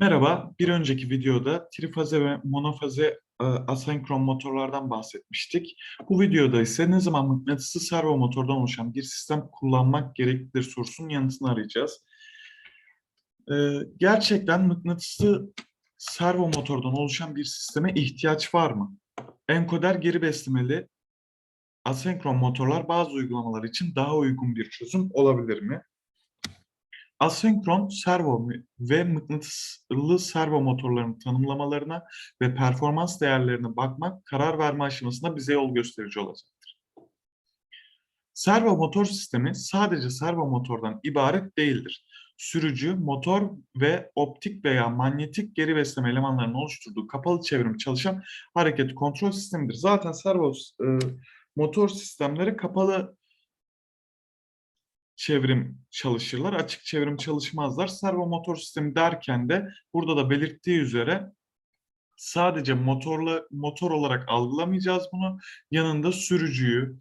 Merhaba, bir önceki videoda trifaze ve monofaze e, asenkron motorlardan bahsetmiştik. Bu videoda ise ne zaman mıknatıslı servo motordan oluşan bir sistem kullanmak gereklidir sorusunun yanıtını arayacağız. E, Gerçekten mıknatıslı servo motordan oluşan bir sisteme ihtiyaç var mı? Enkoder geri beslemeli asenkron motorlar bazı uygulamalar için daha uygun bir çözüm olabilir mi? Asenkron servo ve mıknatıslı servo motorlarının tanımlamalarına ve performans değerlerine bakmak karar verme aşamasında bize yol gösterici olacaktır. Servo motor sistemi sadece servo motordan ibaret değildir. Sürücü, motor ve optik veya manyetik geri besleme elemanlarının oluşturduğu kapalı çevrim çalışan hareket kontrol sistemidir. Zaten servo e, motor sistemleri kapalı çevrim çalışırlar. Açık çevrim çalışmazlar. Servo motor sistemi derken de burada da belirttiği üzere sadece motorla motor olarak algılamayacağız bunu. Yanında sürücüyü,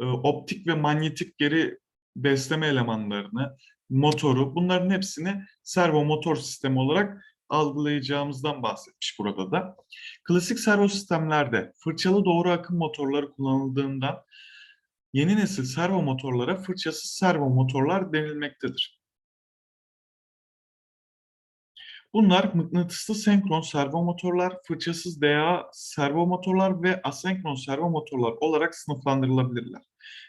e, optik ve manyetik geri besleme elemanlarını, motoru bunların hepsini servo motor sistemi olarak algılayacağımızdan bahsetmiş burada da. Klasik servo sistemlerde fırçalı doğru akım motorları kullanıldığından Yeni nesil servo motorlara fırçasız servo motorlar denilmektedir. Bunlar mıknatıslı senkron servo motorlar, fırçasız DA servo motorlar ve asenkron servo motorlar olarak sınıflandırılabilirler.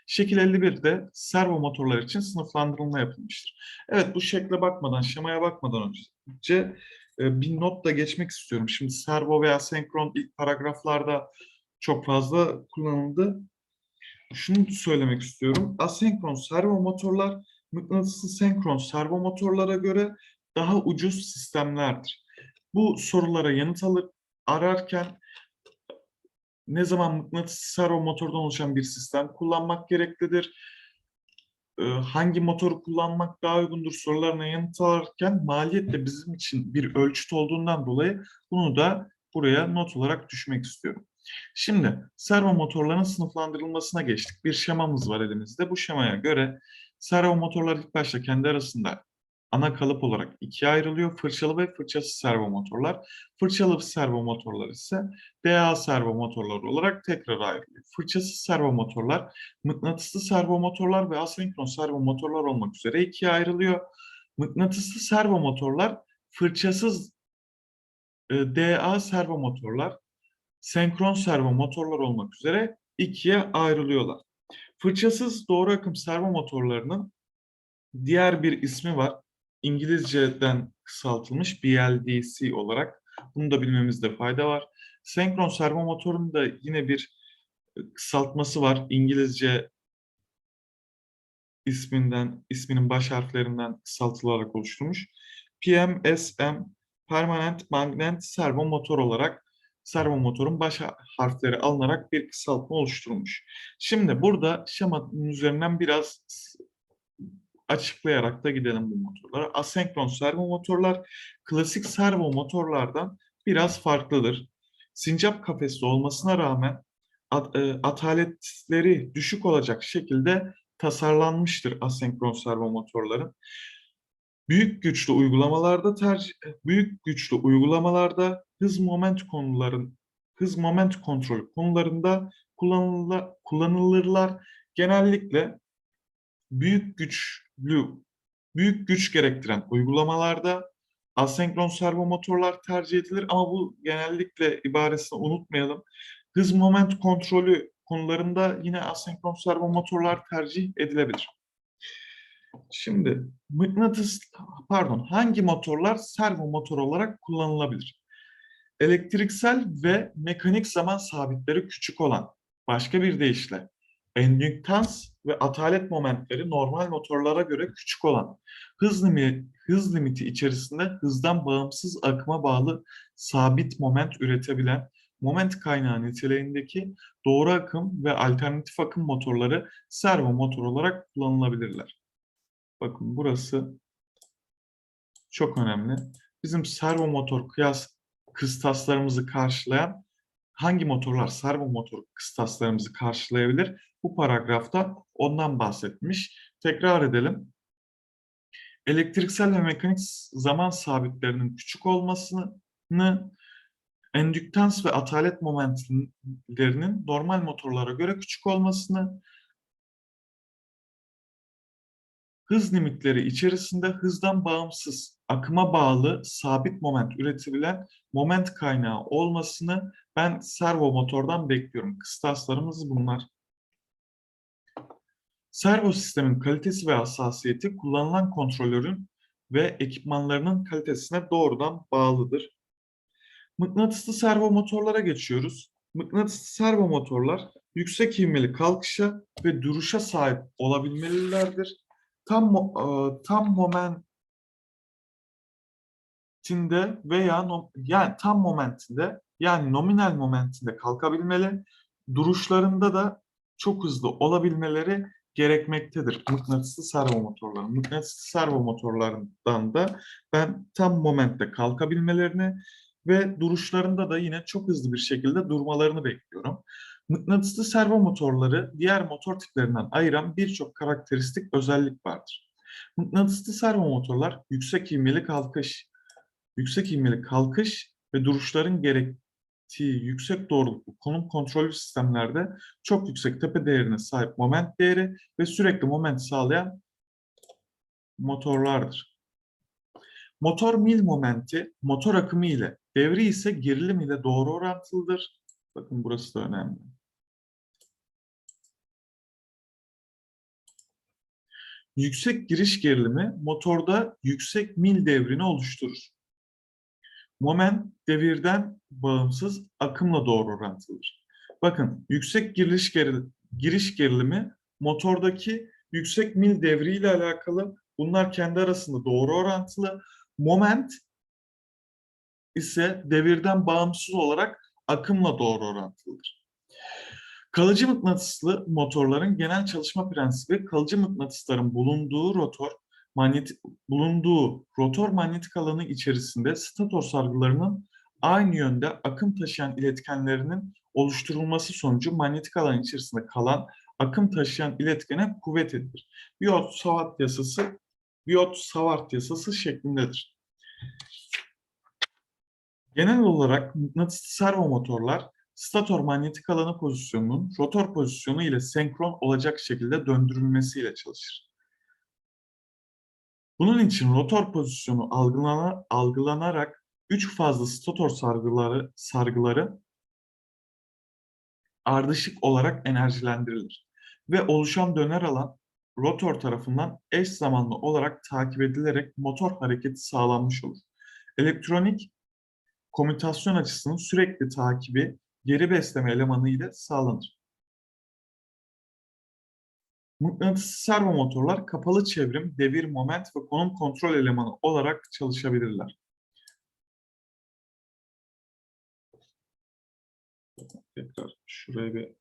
Şekil 51'de servo motorlar için sınıflandırılma yapılmıştır. Evet bu şekle bakmadan, şemaya bakmadan önce e, bir not da geçmek istiyorum. Şimdi servo veya senkron ilk paragraflarda çok fazla kullanıldı şunu söylemek istiyorum. Asenkron servo motorlar mıknatıslı senkron servo motorlara göre daha ucuz sistemlerdir. Bu sorulara yanıt alır, ararken ne zaman mıknatıslı servo motordan oluşan bir sistem kullanmak gereklidir? Hangi motoru kullanmak daha uygundur sorularına yanıt alırken maliyet de bizim için bir ölçüt olduğundan dolayı bunu da buraya not olarak düşmek istiyorum. Şimdi servo motorların sınıflandırılmasına geçtik. Bir şemamız var elimizde. Bu şemaya göre servo motorlar ilk başta kendi arasında ana kalıp olarak ikiye ayrılıyor. Fırçalı ve fırçasız servo motorlar. Fırçalı servo motorlar ise DA servo motorlar olarak tekrar ayrılıyor. Fırçasız servo motorlar, mıknatıslı servo motorlar ve asenkron servo motorlar olmak üzere ikiye ayrılıyor. Mıknatıslı servo motorlar, fırçasız e, DA servo motorlar, senkron servo motorlar olmak üzere ikiye ayrılıyorlar. Fırçasız doğru akım servo motorlarının diğer bir ismi var. İngilizceden kısaltılmış BLDC olarak. Bunu da bilmemizde fayda var. Senkron servo motorunun da yine bir kısaltması var. İngilizce isminden, isminin baş harflerinden kısaltılarak oluşturmuş. PMSM Permanent Magnet Servo Motor olarak servo motorun baş harfleri alınarak bir kısaltma oluşturulmuş. Şimdi burada şemanın üzerinden biraz açıklayarak da gidelim bu motorlara. Asenkron servo motorlar klasik servo motorlardan biraz farklıdır. Sincap kafesli olmasına rağmen at, e, ataletleri düşük olacak şekilde tasarlanmıştır asenkron servo motorların. Büyük güçlü uygulamalarda tercih büyük güçlü uygulamalarda hız moment konuların hız moment kontrolü konularında kullanılırlar, kullanılırlar. Genellikle büyük güçlü büyük güç gerektiren uygulamalarda asenkron servo motorlar tercih edilir ama bu genellikle ibaresini unutmayalım. Hız moment kontrolü konularında yine asenkron servo motorlar tercih edilebilir. Şimdi mıknatıs pardon hangi motorlar servo motor olarak kullanılabilir? Elektriksel ve mekanik zaman sabitleri küçük olan başka bir deyişle endüktans ve atalet momentleri normal motorlara göre küçük olan hız, limiti, hız limiti içerisinde hızdan bağımsız akıma bağlı sabit moment üretebilen moment kaynağı niteliğindeki doğru akım ve alternatif akım motorları servo motor olarak kullanılabilirler. Bakın burası çok önemli. Bizim servo motor kıyas kıstaslarımızı karşılayan hangi motorlar servo motor kıstaslarımızı karşılayabilir? Bu paragrafta ondan bahsetmiş. Tekrar edelim. elektriksel ve mekanik zaman sabitlerinin küçük olmasını, endüktans ve atalet momentlerinin normal motorlara göre küçük olmasını, hız limitleri içerisinde hızdan bağımsız, akıma bağlı sabit moment üretilen moment kaynağı olmasını ben servo motordan bekliyorum. Kıstaslarımız bunlar. Servo sistemin kalitesi ve hassasiyeti kullanılan kontrolörün ve ekipmanlarının kalitesine doğrudan bağlıdır. Mıknatıslı servo motorlara geçiyoruz. Mıknatıslı servo motorlar yüksek ivmeli kalkışa ve duruşa sahip olabilmelilerdir. Tam e, tam momentinde veya yani tam momentinde yani nominal momentinde kalkabilmeli. Duruşlarında da çok hızlı olabilmeleri gerekmektedir mıknatıslı servo motorların. Mıknatıslı servo motorlarından da ben tam momentte kalkabilmelerini ve duruşlarında da yine çok hızlı bir şekilde durmalarını bekliyorum. Mıknatıslı servo motorları diğer motor tiplerinden ayıran birçok karakteristik özellik vardır. Mıknatıslı servo motorlar yüksek ivmeli kalkış, yüksek ivmeli kalkış ve duruşların gerektiği yüksek doğruluklu konum kontrollü sistemlerde çok yüksek tepe değerine sahip moment değeri ve sürekli moment sağlayan motorlardır. Motor mil momenti motor akımı ile, devri ise gerilim ile doğru orantılıdır. Bakın burası da önemli. Yüksek giriş gerilimi motorda yüksek mil devrini oluşturur. Moment devirden bağımsız akımla doğru orantılıdır. Bakın yüksek giriş, geril giriş gerilimi motordaki yüksek mil devriyle alakalı. Bunlar kendi arasında doğru orantılı. Moment ise devirden bağımsız olarak akımla doğru orantılıdır. Kalıcı mıknatıslı motorların genel çalışma prensibi kalıcı mıknatısların bulunduğu rotor manyetik bulunduğu rotor manyetik alanı içerisinde stator sargılarının aynı yönde akım taşıyan iletkenlerinin oluşturulması sonucu manyetik alan içerisinde kalan akım taşıyan iletkene kuvvet edilir. Biot-Savart yasası Biot-Savart yasası şeklindedir. Genel olarak mıknatıslı servo motorlar stator manyetik alanı pozisyonunun rotor pozisyonu ile senkron olacak şekilde döndürülmesiyle çalışır. Bunun için rotor pozisyonu algılana, algılanarak üç fazla stator sargıları, sargıları ardışık olarak enerjilendirilir ve oluşan döner alan rotor tarafından eş zamanlı olarak takip edilerek motor hareketi sağlanmış olur. Elektronik komütasyon açısının sürekli takibi geri besleme elemanı ile sağlanır. Mıknatıslı servo motorlar kapalı çevrim, devir, moment ve konum kontrol elemanı olarak çalışabilirler. Tekrar şuraya bir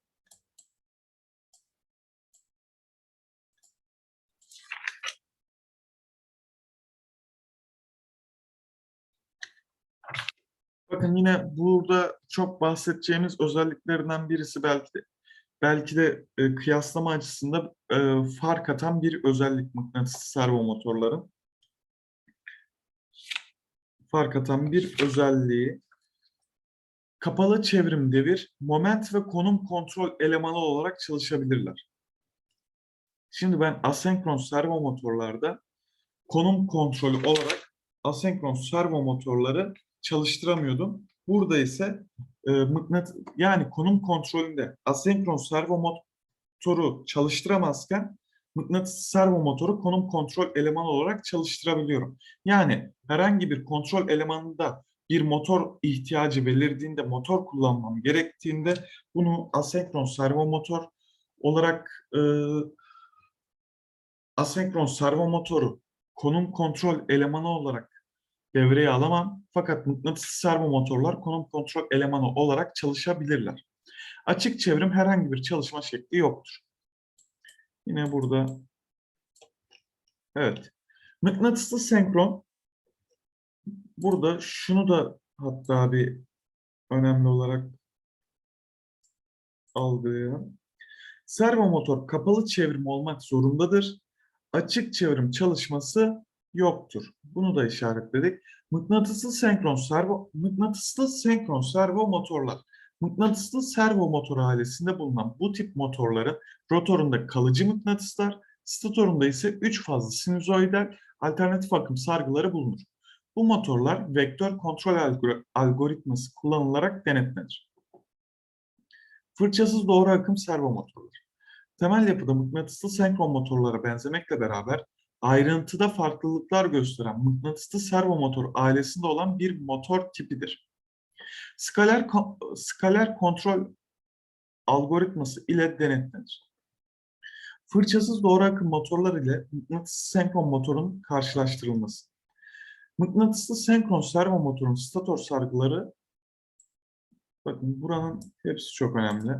Bakın yine burada çok bahsedeceğimiz özelliklerinden birisi belki de belki de e, kıyaslama açısından e, fark atan bir özellik mıknatıslı servo motorların. Fark atan bir özelliği kapalı çevrim devir, moment ve konum kontrol elemanı olarak çalışabilirler. Şimdi ben asenkron servo motorlarda konum kontrolü olarak asenkron servo motorları çalıştıramıyordum. Burada ise e, mıknat yani konum kontrolünde asenkron servo motoru çalıştıramazken mıknatıs servo motoru konum kontrol elemanı olarak çalıştırabiliyorum. Yani herhangi bir kontrol elemanında bir motor ihtiyacı belirdiğinde, motor kullanmam gerektiğinde bunu asenkron servo motor olarak e, asenkron servo motoru konum kontrol elemanı olarak devreye alamam. Fakat mıknatıslı servo motorlar konum kontrol elemanı olarak çalışabilirler. Açık çevrim herhangi bir çalışma şekli yoktur. Yine burada evet. Mıknatıslı senkron burada şunu da hatta bir önemli olarak algılayalım. Servo motor kapalı çevrim olmak zorundadır. Açık çevrim çalışması yoktur. Bunu da işaretledik. Mıknatıslı senkron servo mıknatıslı senkron servo motorlar. Mıknatıslı servo motor ailesinde bulunan bu tip motorların rotorunda kalıcı mıknatıslar, statorunda ise 3 fazlı sinüzoidal alternatif akım sargıları bulunur. Bu motorlar vektör kontrol algor- algoritması kullanılarak denetlenir. Fırçasız doğru akım servo motorları. Temel yapıda mıknatıslı senkron motorlara benzemekle beraber ayrıntıda farklılıklar gösteren mıknatıslı servo motor ailesinde olan bir motor tipidir. Skaler, skaler kontrol algoritması ile denetlenir. Fırçasız doğru akım motorlar ile mıknatıslı senkron motorun karşılaştırılması. Mıknatıslı senkron servo motorun stator sargıları bakın buranın hepsi çok önemli.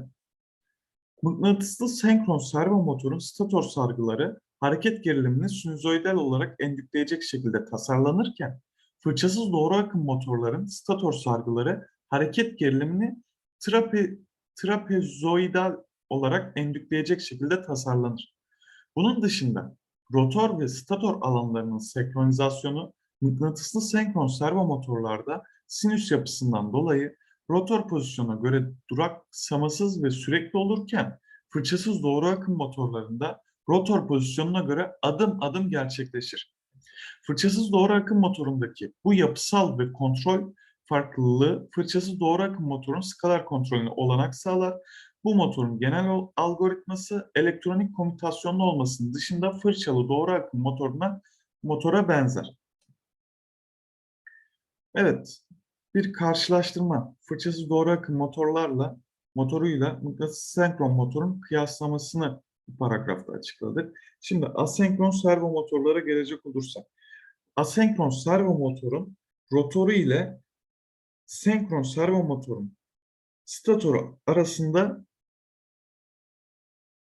Mıknatıslı senkron servo motorun stator sargıları hareket gerilimini sinüzoidal olarak endükleyecek şekilde tasarlanırken fırçasız doğru akım motorların stator sargıları hareket gerilimini trape, trapezoidal olarak endükleyecek şekilde tasarlanır. Bunun dışında rotor ve stator alanlarının senkronizasyonu mıknatıslı senkron servo motorlarda sinüs yapısından dolayı rotor pozisyona göre duraksamasız ve sürekli olurken fırçasız doğru akım motorlarında rotor pozisyonuna göre adım adım gerçekleşir. Fırçasız doğru akım motorundaki bu yapısal ve kontrol farklılığı fırçasız doğru akım motorun skalar kontrolüne olanak sağlar. Bu motorun genel algoritması elektronik komütasyonlu olmasının dışında fırçalı doğru akım motoruna motora benzer. Evet, bir karşılaştırma. Fırçasız doğru akım motorlarla motoruyla mıknatıs senkron motorun kıyaslamasını bu paragrafta açıkladık. Şimdi asenkron servo motorlara gelecek olursak. Asenkron servo motorun rotoru ile senkron servo motorun statoru arasında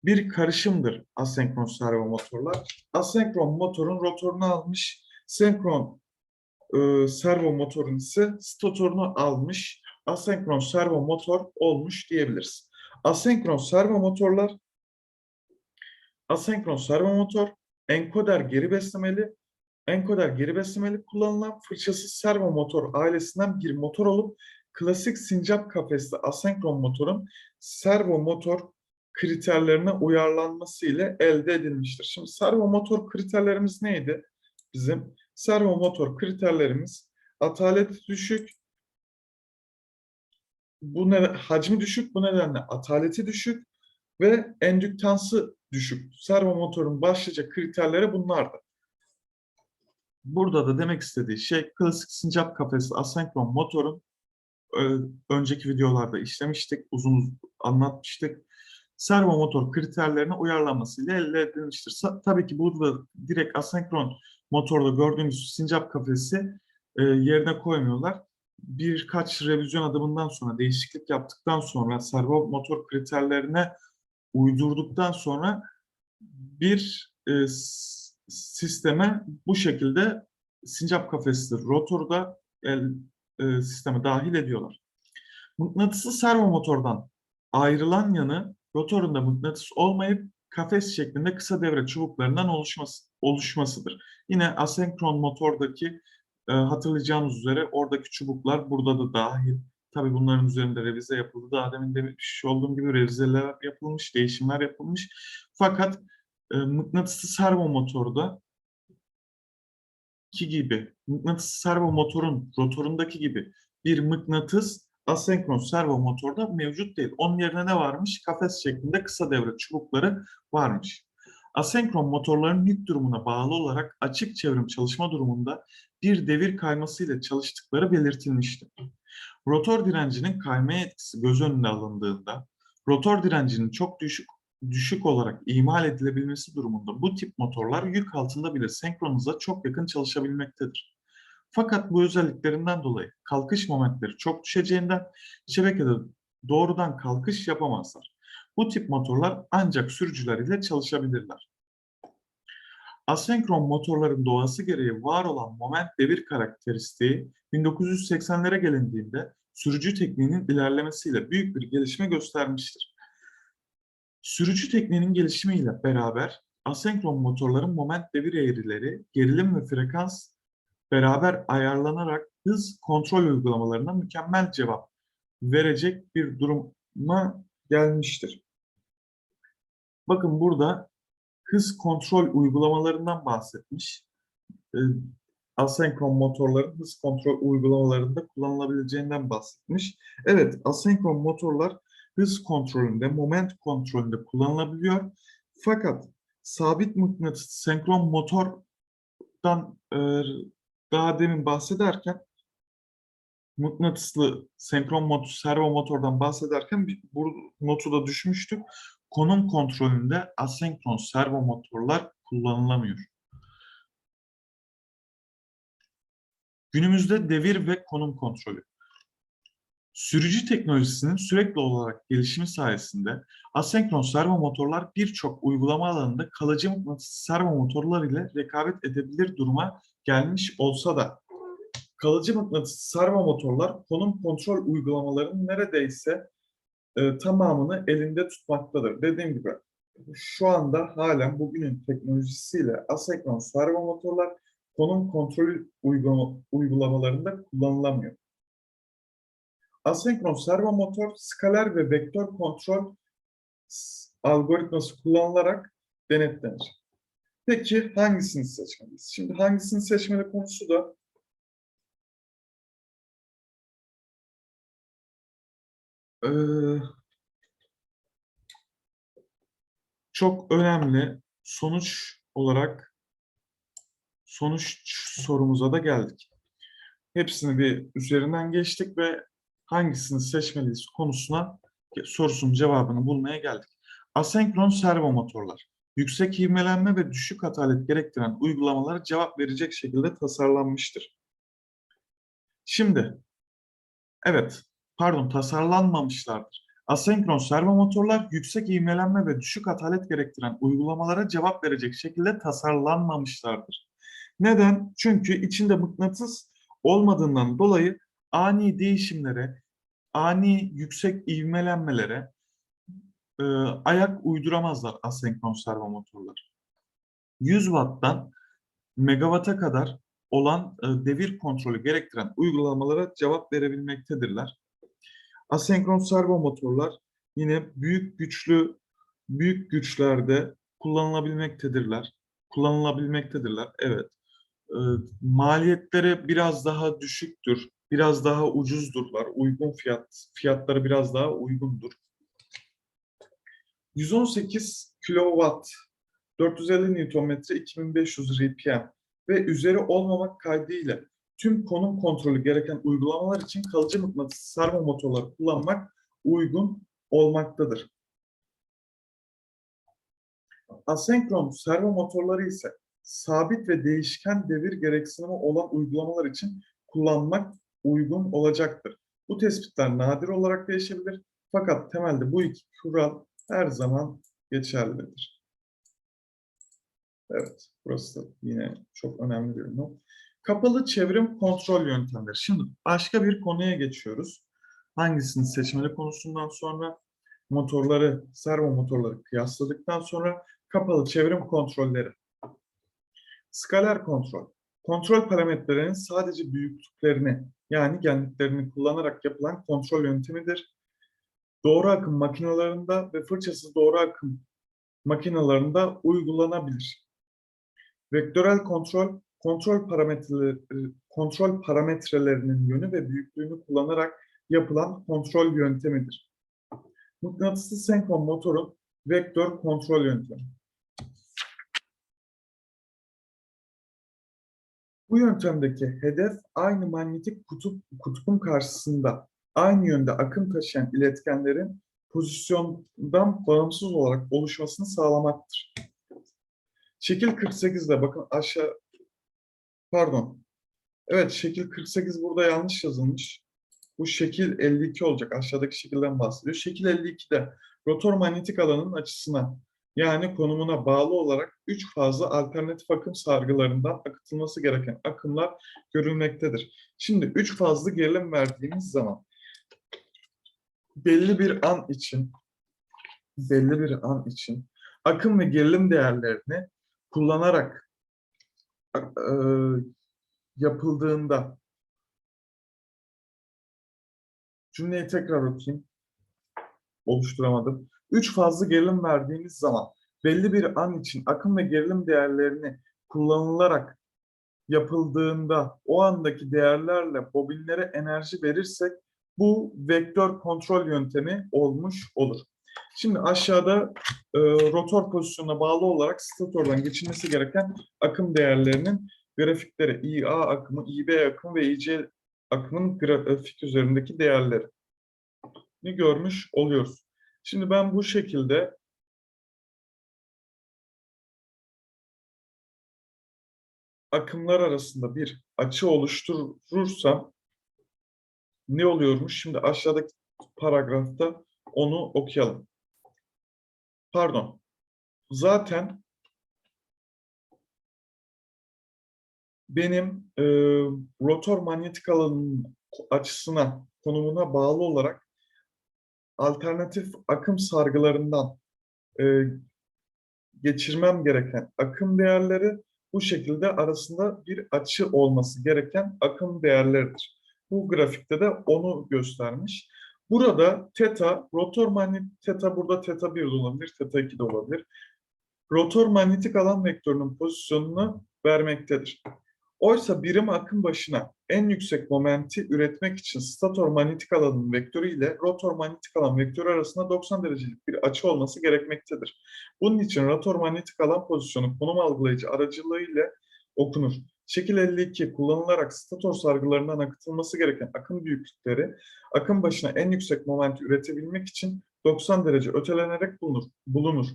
bir karışımdır asenkron servo motorlar. Asenkron motorun rotorunu almış, senkron e, servo motorun ise statorunu almış, asenkron servo motor olmuş diyebiliriz. Asenkron servo motorlar asenkron servo motor enkoder geri beslemeli enkoder geri beslemeli kullanılan fırçasız servo motor ailesinden bir motor olup klasik sincap kafesli asenkron motorun servo motor kriterlerine uyarlanması ile elde edilmiştir. Şimdi servo motor kriterlerimiz neydi? Bizim servo motor kriterlerimiz atalet düşük, bu ne, hacmi düşük, bu nedenle ataleti düşük ve endüktansı düşük. Servo motorun başlıca kriterleri bunlardı. Burada da demek istediği şey klasik sincap kafesli asenkron motorun ö- önceki videolarda işlemiştik, uzun anlatmıştık. Servo motor kriterlerine uyarlanmasıyla elde edilmiştir. Tabii ki burada direkt asenkron motorda gördüğünüz sincap kafesi e, yerine koymuyorlar. Birkaç revizyon adımından sonra, değişiklik yaptıktan sonra, servo motor kriterlerine uydurduktan sonra bir e, sisteme bu şekilde sincap kafesli rotoru da el, e, sisteme dahil ediyorlar. Mıknatıslı servo motordan ayrılan yanı rotorunda mıknatıs olmayıp kafes şeklinde kısa devre çubuklarından oluşması, oluşmasıdır. Yine asenkron motordaki e, hatırlayacağınız üzere oradaki çubuklar burada da dahil. Tabii bunların üzerinde revize yapıldı. Daha demin demiş olduğum gibi revizeler yapılmış, değişimler yapılmış. Fakat e, mıknatıslı servo motorda ki gibi mıknatıslı servo motorun rotorundaki gibi bir mıknatıs asenkron servo motorda mevcut değil. Onun yerine ne varmış? Kafes şeklinde kısa devre çubukları varmış. Asenkron motorların yük durumuna bağlı olarak açık çevrim çalışma durumunda bir devir kayması ile çalıştıkları belirtilmişti. Rotor direncinin kaymaya etkisi göz önüne alındığında rotor direncinin çok düşük düşük olarak imal edilebilmesi durumunda bu tip motorlar yük altında bile senkroniza çok yakın çalışabilmektedir. Fakat bu özelliklerinden dolayı kalkış momentleri çok düşeceğinden şebekede doğrudan kalkış yapamazlar. Bu tip motorlar ancak sürücüler ile çalışabilirler. Asenkron motorların doğası gereği var olan moment devir karakteristiği 1980'lere gelindiğinde sürücü tekniğinin ilerlemesiyle büyük bir gelişme göstermiştir. Sürücü tekniğinin gelişimiyle beraber asenkron motorların moment devir eğrileri, gerilim ve frekans beraber ayarlanarak hız kontrol uygulamalarına mükemmel cevap verecek bir duruma gelmiştir. Bakın burada hız kontrol uygulamalarından bahsetmiş. Asenkron motorların hız kontrol uygulamalarında kullanılabileceğinden bahsetmiş. Evet, asenkron motorlar hız kontrolünde, moment kontrolünde kullanılabiliyor. Fakat sabit mıknatıs senkron motordan e, daha demin bahsederken mıknatıslı senkron motor, servo motordan bahsederken bir- bu notu da düşmüştük. Konum kontrolünde asenkron servo motorlar kullanılamıyor. Günümüzde devir ve konum kontrolü. Sürücü teknolojisinin sürekli olarak gelişimi sayesinde asenkron servo motorlar birçok uygulama alanında kalıcı mıknatıs servo motorlar ile rekabet edebilir duruma gelmiş olsa da kalıcı mıknatıs servo motorlar konum kontrol uygulamalarının neredeyse e, tamamını elinde tutmaktadır. Dediğim gibi şu anda halen bugünün teknolojisiyle asenkron servo motorlar konum kontrol uygulama, uygulamalarında kullanılamıyor. Asenkron servo motor skaler ve vektör kontrol algoritması kullanılarak denetlenir. Peki hangisini seçmeliyiz? Şimdi hangisini seçmeli konusu da eee, çok önemli sonuç olarak sonuç sorumuza da geldik. Hepsini bir üzerinden geçtik ve hangisini seçmeliyiz konusuna sorusunun cevabını bulmaya geldik. Asenkron servo motorlar. Yüksek ivmelenme ve düşük hatalet gerektiren uygulamalara cevap verecek şekilde tasarlanmıştır. Şimdi, evet, pardon tasarlanmamışlardır. Asenkron servo motorlar yüksek ivmelenme ve düşük hatalet gerektiren uygulamalara cevap verecek şekilde tasarlanmamışlardır. Neden? Çünkü içinde mıknatıs olmadığından dolayı ani değişimlere, ani yüksek ivmelenmelere e, ayak uyduramazlar asenkron servo motorlar. 100 watttan megawatt'a kadar olan e, devir kontrolü gerektiren uygulamalara cevap verebilmektedirler. Asenkron servo motorlar yine büyük güçlü büyük güçlerde kullanılabilmektedirler. Kullanılabilmektedirler. Evet. E, maliyetleri biraz daha düşüktür. Biraz daha ucuzdurlar. Uygun fiyat fiyatları biraz daha uygundur. 118 kilowatt 450 Nm 2500 RPM ve üzeri olmamak kaydıyla tüm konum kontrolü gereken uygulamalar için kalıcı mıknatıs servo motorları kullanmak uygun olmaktadır. Asenkron servo motorları ise sabit ve değişken devir gereksinimi olan uygulamalar için kullanmak uygun olacaktır. Bu tespitler nadir olarak değişebilir fakat temelde bu iki kural her zaman geçerlidir. Evet, burası da yine çok önemli bir not. Kapalı çevrim kontrol yöntemleri. Şimdi başka bir konuya geçiyoruz. Hangisini seçmeli konusundan sonra motorları, servo motorları kıyasladıktan sonra kapalı çevrim kontrolleri. Skaler kontrol. Kontrol parametrelerinin sadece büyüklüklerini yani genliklerini kullanarak yapılan kontrol yöntemidir. Doğru akım makinelerinde ve fırçasız doğru akım makinelerinde uygulanabilir. Vektörel kontrol, kontrol parametreleri, kontrol parametrelerinin yönü ve büyüklüğünü kullanarak yapılan kontrol yöntemidir. Mıknatıslı senkron motorun vektör kontrol yöntemi. Bu yöntemdeki hedef aynı manyetik kutup, kutbun karşısında aynı yönde akım taşıyan iletkenlerin pozisyondan bağımsız olarak oluşmasını sağlamaktır. Şekil 48'de bakın aşağı pardon. Evet şekil 48 burada yanlış yazılmış. Bu şekil 52 olacak. Aşağıdaki şekilden bahsediyor. Şekil 52'de rotor manyetik alanın açısına yani konumuna bağlı olarak 3 fazla alternatif akım sargılarından akıtılması gereken akımlar görülmektedir. Şimdi 3 fazla gerilim verdiğimiz zaman belli bir an için belli bir an için akım ve gerilim değerlerini kullanarak e, yapıldığında cümleyi tekrar okuyayım. Oluşturamadım. Üç fazlı gerilim verdiğimiz zaman belli bir an için akım ve gerilim değerlerini kullanılarak yapıldığında o andaki değerlerle bobinlere enerji verirsek bu vektör kontrol yöntemi olmuş olur. Şimdi aşağıda e, rotor pozisyonuna bağlı olarak statordan geçilmesi gereken akım değerlerinin grafikleri IA akımı, IB akımı ve IC akımın grafik üzerindeki değerleri görmüş oluyoruz. Şimdi ben bu şekilde akımlar arasında bir açı oluşturursam ne oluyormuş? Şimdi aşağıdaki paragrafta onu okuyalım. Pardon. Zaten benim e, rotor manyetik alanının açısına, konumuna bağlı olarak alternatif akım sargılarından e, geçirmem gereken akım değerleri bu şekilde arasında bir açı olması gereken akım değerleridir. Bu grafikte de onu göstermiş. Burada teta, rotor manyetik teta burada teta 1 de olabilir, teta 2 de olabilir. Rotor manyetik alan vektörünün pozisyonunu vermektedir. Oysa birim akım başına en yüksek momenti üretmek için stator manyetik alanın vektörü ile rotor manyetik alan vektörü arasında 90 derecelik bir açı olması gerekmektedir. Bunun için rotor manyetik alan pozisyonu konum algılayıcı aracılığı ile okunur. Şekil 52 kullanılarak stator sargılarından akıtılması gereken akım büyüklükleri akım başına en yüksek momenti üretebilmek için 90 derece ötelenerek bulunur. bulunur.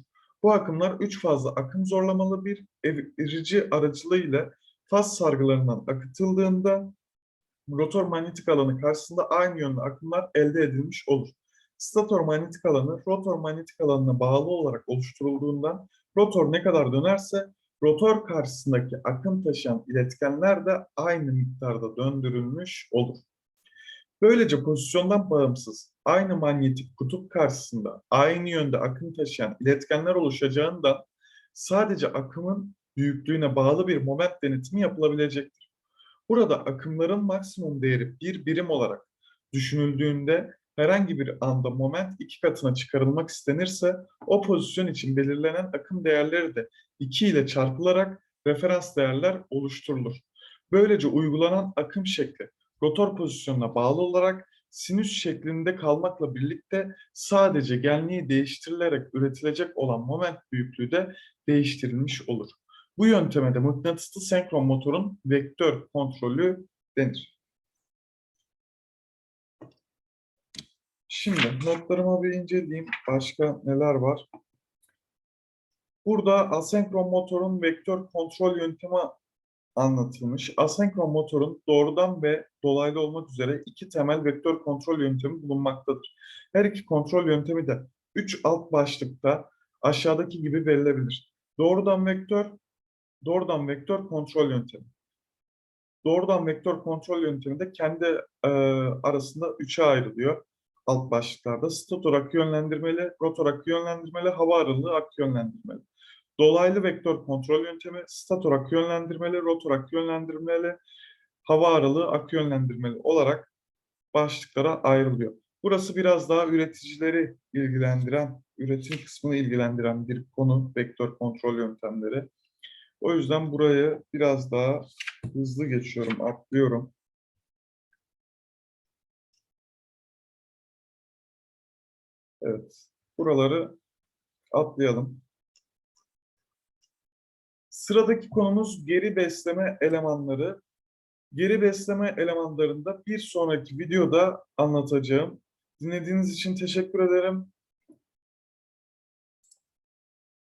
Bu akımlar 3 fazla akım zorlamalı bir erici aracılığı ile faz sargılarından akıtıldığında rotor manyetik alanı karşısında aynı yönlü akımlar elde edilmiş olur. Stator manyetik alanı rotor manyetik alanına bağlı olarak oluşturulduğundan rotor ne kadar dönerse rotor karşısındaki akım taşıyan iletkenler de aynı miktarda döndürülmüş olur. Böylece pozisyondan bağımsız aynı manyetik kutup karşısında aynı yönde akım taşıyan iletkenler oluşacağından sadece akımın büyüklüğüne bağlı bir moment denetimi yapılabilecektir. Burada akımların maksimum değeri bir birim olarak düşünüldüğünde herhangi bir anda moment iki katına çıkarılmak istenirse o pozisyon için belirlenen akım değerleri de 2 ile çarpılarak referans değerler oluşturulur. Böylece uygulanan akım şekli rotor pozisyonuna bağlı olarak sinüs şeklinde kalmakla birlikte sadece genliği değiştirilerek üretilecek olan moment büyüklüğü de değiştirilmiş olur. Bu yönteme de mıknatıslı senkron motorun vektör kontrolü denir. Şimdi notlarıma bir inceleyeyim. Başka neler var? Burada asenkron motorun vektör kontrol yöntemi anlatılmış. Asenkron motorun doğrudan ve dolaylı olmak üzere iki temel vektör kontrol yöntemi bulunmaktadır. Her iki kontrol yöntemi de üç alt başlıkta aşağıdaki gibi verilebilir. Doğrudan vektör, doğrudan vektör kontrol yöntemi. Doğrudan vektör kontrol yöntemi de kendi e, arasında üçe ayrılıyor alt başlıklarda. Stator akı yönlendirmeli, rotor akı yönlendirmeli, hava aralığı akı yönlendirmeli. Dolaylı vektör kontrol yöntemi, stator akı yönlendirmeli, rotor akı yönlendirmeli, hava aralığı akı yönlendirmeli olarak başlıklara ayrılıyor. Burası biraz daha üreticileri ilgilendiren, üretim kısmını ilgilendiren bir konu vektör kontrol yöntemleri. O yüzden burayı biraz daha hızlı geçiyorum, atlıyorum. Evet, buraları atlayalım. Sıradaki konumuz geri besleme elemanları. Geri besleme elemanlarında bir sonraki videoda anlatacağım. Dinlediğiniz için teşekkür ederim.